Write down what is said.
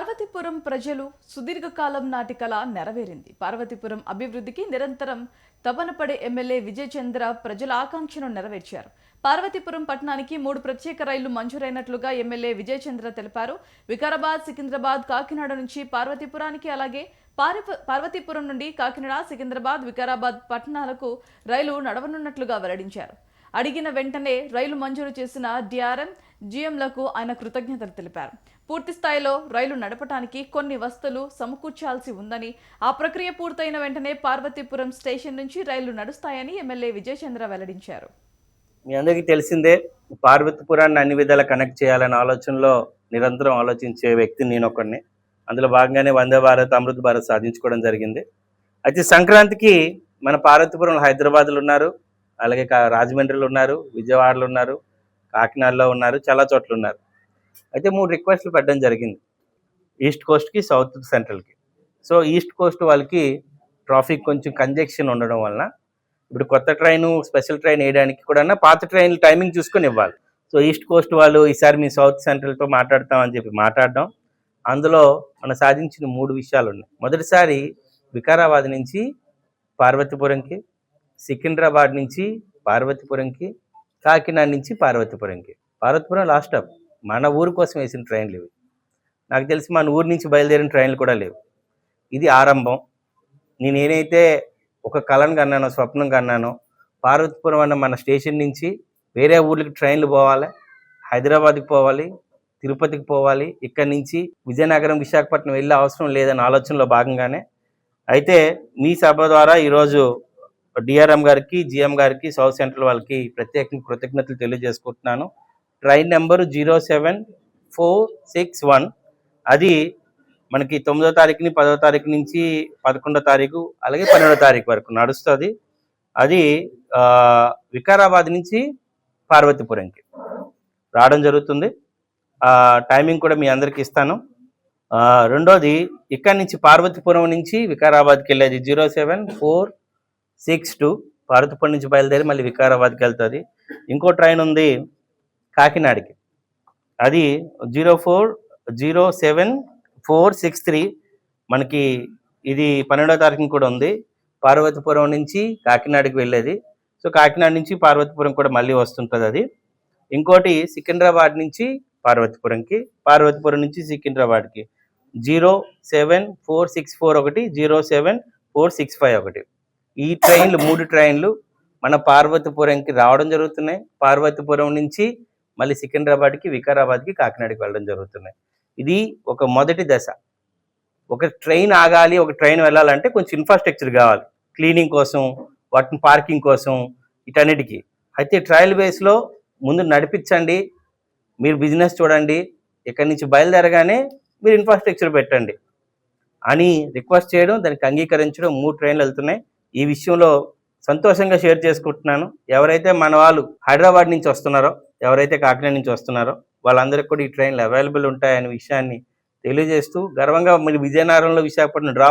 పార్వతీపురం ప్రజలు సుదీర్ఘకాలం నాటి కళ నెరవేరింది. పార్వతీపురం అభివృద్ధికి నిరంతరం తపనపడే ఎమ్మెల్యే విజయచంద్ర ప్రజల ఆకాంక్షను నెరవేర్చారు. పార్వతీపురం పట్టణానికి మూడు ప్రత్యేక రైళ్ళు మంజూరైనట్లుగా ఎమ్మెల్యే విజయచంద్ర తెలిపారు. వికారాబాద్ సికింద్రాబాద్ కాకినాడ నుంచి పార్వతీపురానికి అలాగే పార్వ పార్వతీపురం నుండి కాకినాడ సికింద్రాబాద్ వికారాబాద్ పట్టణాలకు రైలు నడవనున్నట్లుగా వెల్లడించారు. అడిగిన వెంటనే రైలు మంజూరు చేసిన డిఆర్ఎం జీఎంలకు ఆయన కృతజ్ఞతలు తెలిపారు. పూర్తి స్థాయిలో రైలు నడపడానికి కొన్ని వస్తువులు సమకూర్చాల్సి ఉందని ఆ ప్రక్రియ పూర్తయిన వెంటనే పార్వతీపురం స్టేషన్ నుంచి రైళ్ళు నడుస్తాయని ఎమ్మెల్యే విజయచంద్ర వెల్లడించారు. మీ అందరికీ తెలిసిందే పార్వతీపురాన్ని అన్ని విధాలా కనెక్ట్ చేయాలనే ఆలోచనలో నిరంతరం ఆలోచించే వ్యక్తి నేను ఒకడిని అందులో భాగంగానే వందే భారత్ అమృత్ భారత్ సాధించుకోవడం జరిగింది. అయితే సంక్రాంతికి మన పార్వతీపురంలో హైదరాబాద్లో ఉన్నారు అలాగే కా- రాజమండ్రిలో ఉన్నారు విజయవాడలో ఉన్నారు కాకినాడలో ఉన్నారు చాలా చోట్ల ఉన్నారు. అయితే మూడు రిక్వెస్ట్లు పెట్టడం జరిగింది. East కోస్ట్కి south సెంట్రల్కి so east Coast వాళ్ళకి ట్రాఫిక్ కొంచెం కంజెక్షన్ ఉండడం వలన ఇప్పుడు కొత్త ట్రైన్ స్పెషల్ ట్రైన్ వేయడానికి కూడా పాత ట్రైన్ టైమింగ్ చూసుకొని ఇవ్వాలి. సో ఈస్ట్ కోస్ట్ వాళ్ళు ఈసారి మీ సౌత్ సెంట్రల్తో మాట్లాడతామని చెప్పి మాట్లాడడం. అందులో మనం సాధించిన మూడు విషయాలు ఉన్నాయి. మొదటిసారి వికారాబాద్ నుంచి పార్వతీపురంకి సికింద్రాబాద్ నుంచి పార్వతీపురంకి కాకినాడ నుంచి పార్వతీపురంకి. పార్వతీపురం లాస్ట్ స్టాప్ మన ఊరు కోసం వేసిన ట్రైన్లు ఇవి. నాకు తెలిసి మన ఊరు నుంచి బయలుదేరిన ట్రైన్లు కూడా లేవు. ఇది ఆరంభం. నేను ఏదైతే ఒక కళను కన్నానో స్వప్నం కన్నానో పార్వతీపురం అన్న మన స్టేషన్ నుంచి వేరే ఊర్లకి ట్రైన్లు పోవాలి హైదరాబాద్కి పోవాలి తిరుపతికి పోవాలి ఇక్కడి నుంచి విజయనగరం విశాఖపట్నం వెళ్ళే అవసరం లేదన్న ఆలోచనలో భాగంగానే. అయితే మీ సభ ద్వారా ఈరోజు డిఆర్ఎం గారికి జిఎం గారికి సౌత్ సెంట్రల్ వాళ్ళకి ప్రత్యేకంగా కృతజ్ఞతలు తెలియజేసుకుంటున్నాను. Train number zero seven four six one. అది మనకి తొమ్మిదో తారీఖుని పదో తారీఖు నుంచి పదకొండో తారీఖు అలాగే పన్నెండో తారీఖు వరకు నడుస్తుంది. అది వికారాబాద్ నుంచి పార్వతీపురంకి రావడం జరుగుతుంది. టైమింగ్ కూడా మీ అందరికి ఇస్తాను. రెండోది ఇక్కడి నుంచి పార్వతీపురం నుంచి వికారాబాద్కి వెళ్ళేది zero seven four six two Parvathipuram నుంచి బయలుదేరి మళ్ళీ వికారాబాద్కి వెళ్తుంది. ఇంకో ట్రైన్ ఉంది కాకినాడకి. అది zero four zero seven four six three మనకి ఇది పన్నెండో తారీఖున కూడా ఉంది. పార్వతీపురం నుంచి కాకినాడకి వెళ్ళేది. సో కాకినాడ నుంచి పార్వతీపురం కూడా మళ్ళీ వస్తుంటుంది అది. ఇంకోటి సికింద్రాబాద్ నుంచి పార్వతీపురంకి పార్వతీపురం నుంచి సికింద్రాబాద్కి. Zero seven four six four ఒకటి zero seven four six five ఒకటి. ఈ ట్రైన్లు మూడు ట్రైన్లు మన పార్వతీపురంకి రావడం జరుగుతున్నాయి. పార్వతీపురం నుంచి మళ్ళీ సికింద్రాబాద్కి వికారాబాద్కి కాకినాడకి వెళ్ళడం జరుగుతున్నాయి. ఇది ఒక మొదటి దశ. ఒక ట్రైన్ ఆగాలి ఒక ట్రైన్ వెళ్ళాలంటే కొంచెం ఇన్ఫ్రాస్ట్రక్చర్ కావాలి. క్లీనింగ్ కోసం వాటిని పార్కింగ్ కోసం ఇటన్నిటికి. అయితే ట్రయల్ బేస్లో ముందు నడిపించండి. మీరు బిజినెస్ చూడండి. ఇక్కడి నుంచి బయలుదేరగానే మీరు ఇన్ఫ్రాస్ట్రక్చర్ పెట్టండి. అని రిక్వెస్ట్ చేయడం దానికి అంగీకరించడం మూడు ట్రైన్లు వెళ్తున్నాయి. ఈ విషయంలో సంతోషంగా షేర్ చేసుకుంటున్నాను. ఎవరైతే మన వాళ్ళు హైదరాబాద్ నుంచి వస్తున్నారో ఎవరైతే కాకినాడ నుంచి వస్తున్నారో వాళ్ళందరికీ కూడా ఈ ట్రైన్లు అవైలబుల్ ఉంటాయనే విషయాన్ని తెలియజేస్తూ గర్వంగా మీరు విజయనగరంలో విశాఖపట్నం డ్రాప్